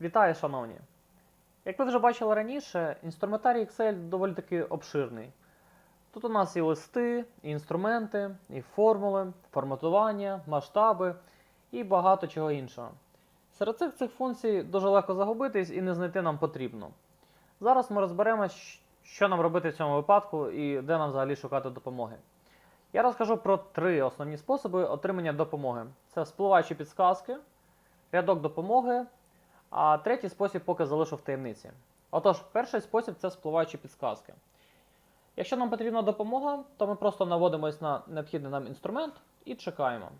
Вітаю, шановні! Як ви вже бачили раніше, інструментарій Excel доволі таки обширний. Тут у нас і листи, і інструменти, і формули, форматування, масштаби і багато чого іншого. Серед цих цих функцій дуже легко загубитись і не знайти нам потрібно. Зараз ми розберемось, що нам робити в цьому випадку і де нам взагалі шукати допомоги. Я розкажу про три основні способи отримання допомоги: це спливаючі підсказки, рядок допомоги, а третій спосіб поки залишу в таємниці. Отож, перший спосіб це спливаючі підсказки. Якщо нам потрібна допомога, то ми просто наводимось на необхідний нам інструмент і чекаємо.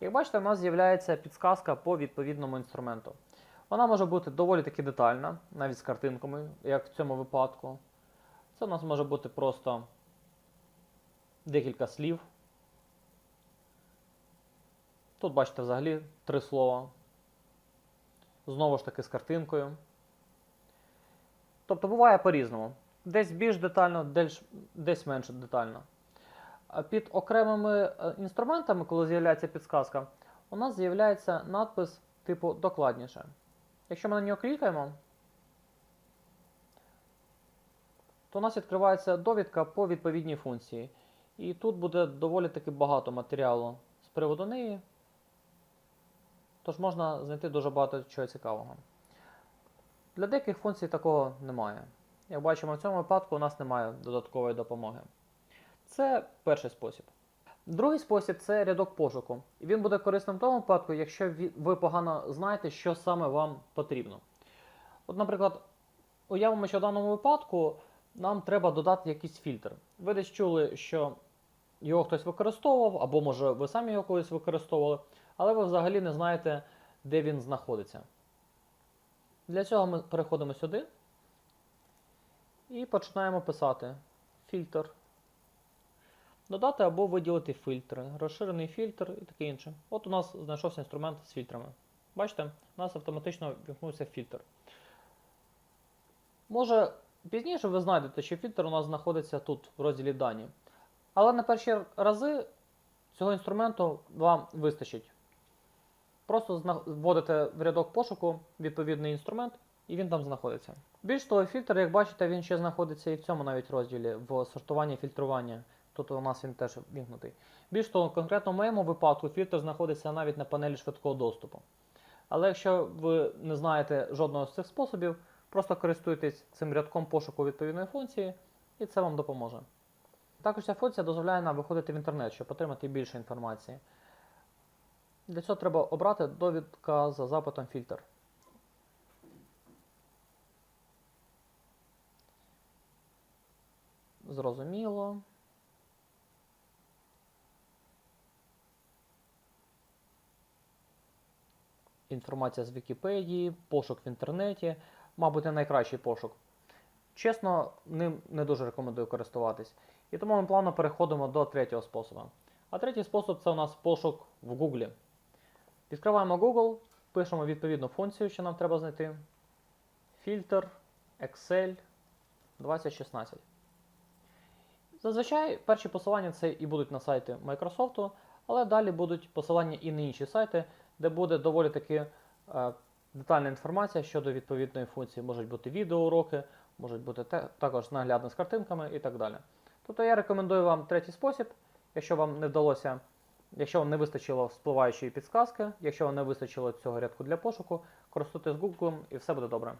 Як бачите, у нас з'являється підсказка по відповідному інструменту. Вона може бути доволі таки детальна, навіть з картинками, як в цьому випадку. Це у нас може бути просто декілька слів. Тут бачите взагалі три слова. Знову ж таки з картинкою. Тобто буває по-різному. Десь більш детально, десь, десь менш детально. Під окремими е, інструментами, коли з'являється підсказка, у нас з'являється надпис типу докладніше. Якщо ми на нього клікаємо, то у нас відкривається довідка по відповідній функції. І тут буде доволі таки багато матеріалу з приводу неї. Тож можна знайти дуже багато чого цікавого. Для деяких функцій такого немає. Як бачимо, в цьому випадку у нас немає додаткової допомоги. Це перший спосіб. Другий спосіб це рядок пошуку. І він буде корисним в тому випадку, якщо ви погано знаєте, що саме вам потрібно. От, наприклад, уявимо, що в даному випадку нам треба додати якийсь фільтр. Ви десь чули, що його хтось використовував, або може ви самі його колись використовували, але ви взагалі не знаєте, де він знаходиться. Для цього ми переходимо сюди і починаємо писати фільтр. Додати або виділити фільтри, розширений фільтр і таке інше. От у нас знайшовся інструмент з фільтрами. Бачите, у нас автоматично вімкнувся фільтр. Може, пізніше ви знайдете, що фільтр у нас знаходиться тут, в розділі дані. Але на перші рази цього інструменту вам вистачить. Просто вводите в рядок пошуку відповідний інструмент, і він там знаходиться. Більш того, фільтр, як бачите, він ще знаходиться і в цьому навіть розділі в сортуванні фільтрування. Тут у нас він теж вімкнутий. Більш того, конкретно в моєму випадку фільтр знаходиться навіть на панелі швидкого доступу. Але якщо ви не знаєте жодного з цих способів, просто користуйтесь цим рядком пошуку відповідної функції, і це вам допоможе. Також ця функція дозволяє нам виходити в інтернет, щоб отримати більше інформації. Для цього треба обрати довідка за запитом фільтр. Зрозуміло. Інформація з Вікіпедії, пошук в інтернеті, мабуть, не найкращий пошук. Чесно, ним не дуже рекомендую користуватись. І тому ми плавно переходимо до третього способу. А третій спосіб це у нас пошук в Google. Відкриваємо Google, пишемо відповідну функцію, що нам треба знайти. Фільтр, Excel 2016. Зазвичай перші посилання це і будуть на сайти Microsoft, але далі будуть посилання і на інші сайти, де буде доволі таки е, детальна інформація щодо відповідної функції. Можуть бути відеоуроки, можуть бути те- також наглядно з картинками і так далі. Тобто я рекомендую вам третій спосіб, якщо вам не вдалося, якщо вам не вистачило спливаючої підсказки, якщо вам не вистачило цього рядку для пошуку, користуйтесь Google і все буде добре.